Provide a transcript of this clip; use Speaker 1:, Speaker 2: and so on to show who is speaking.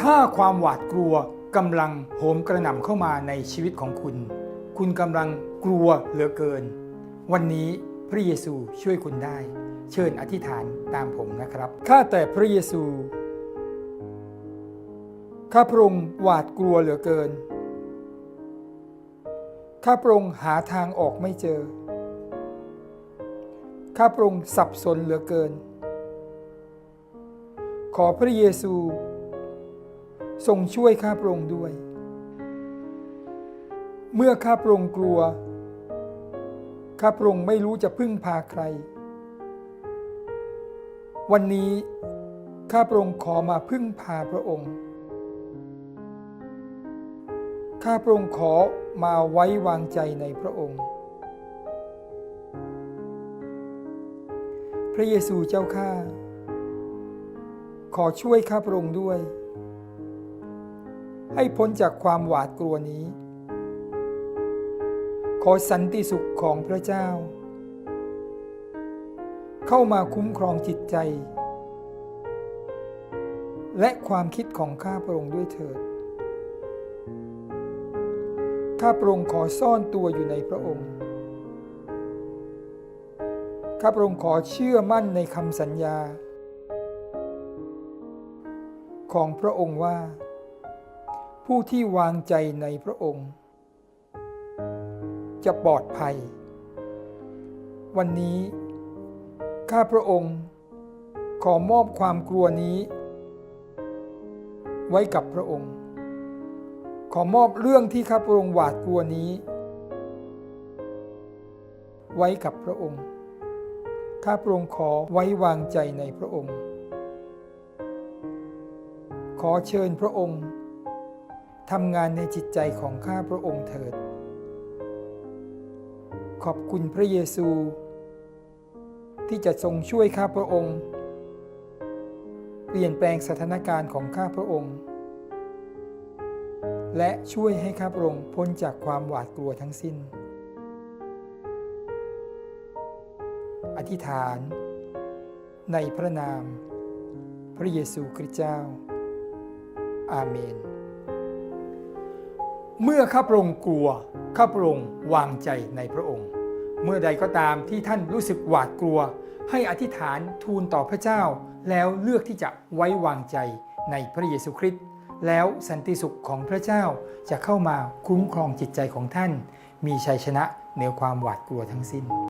Speaker 1: ถ้าความหวาดกลัวกำลังโหมกระหน่ำเข้ามาในชีวิตของคุณ คุณกำลังกลัวเหลือเกิน วันนี้พระเยซูช่วยคุณได้ เชิญอธิษฐานตามผมนะครับ ข้าแต่พระเยซู ข้าพระองค์หวาดกลัวเหลือเกิน ข้าพระองค์หาทางออกไม่เจอ ข้าพระองค์สับสนเหลือเกิน ขอพระเยซู ทรงช่วยข้าพระองค์ด้วย เมื่อข้าพระองค์กลัว ข้าพระองค์ไม่รู้จะพึ่งพาใคร วันนี้ข้าพระองค์ขอมาพึ่งพาพระองค์ ข้าพระองค์ขอมาไว้วางใจในพระองค์ พระเยซูเจ้าข้า ขอช่วยข้าพระองค์ด้วย ให้พ้นจากความหวาดกลัวนี้ ขอสันติสุขของพระเจ้า เข้ามาคุ้มครองจิตใจ และความคิดของข้าพระองค์ด้วยเถิด ข้าพระองค์ขอซ่อนตัวอยู่ในพระองค์ ข้าพระองค์ขอเชื่อมั่นในคำสัญญา ของพระองค์ว่า ผู้ที่วางใจในพระองค์ จะปลอดภัย วันนี้ ข้าพระองค์ ขอมอบความกลัวนี้ ไว้กับพระองค์ ขอมอบเรื่องที่ข้าพระองค์หวาดกลัวนี้ ไว้กับพระองค์ ข้าพระองค์ขอไว้วางใจในพระองค์ ขอเชิญพระองค์ ทำงานในจิตใจของข้าพระองค์เถิด ขอบคุณพระเยซู ที่จะทรงช่วยข้าพระองค์ เปลี่ยนแปลงสถานการณ์ของข้าพระองค์ และช่วยให้ข้าพระองค์พ้นจากความหวาดกลัวทั้งสิ้น อธิษฐาน ในพระนาม พระเยซูคริสต์เจ้า อาเมน เมื่อข้าพระองค์กลัวข้าพระองค์วางใจในพระองค์ เมื่อใดก็ตามที่ท่านรู้สึกหวาดกลัว ให้อธิษฐานทูลต่อพระเจ้า แล้วเลือกที่จะไว้วางใจในพระเยซูคริสต์แล้วสันติสุขของพระเจ้าจะเข้ามาคุ้มครองจิตใจของท่าน มีชัยชนะเหนือความหวาดกลัวทั้งสิ้น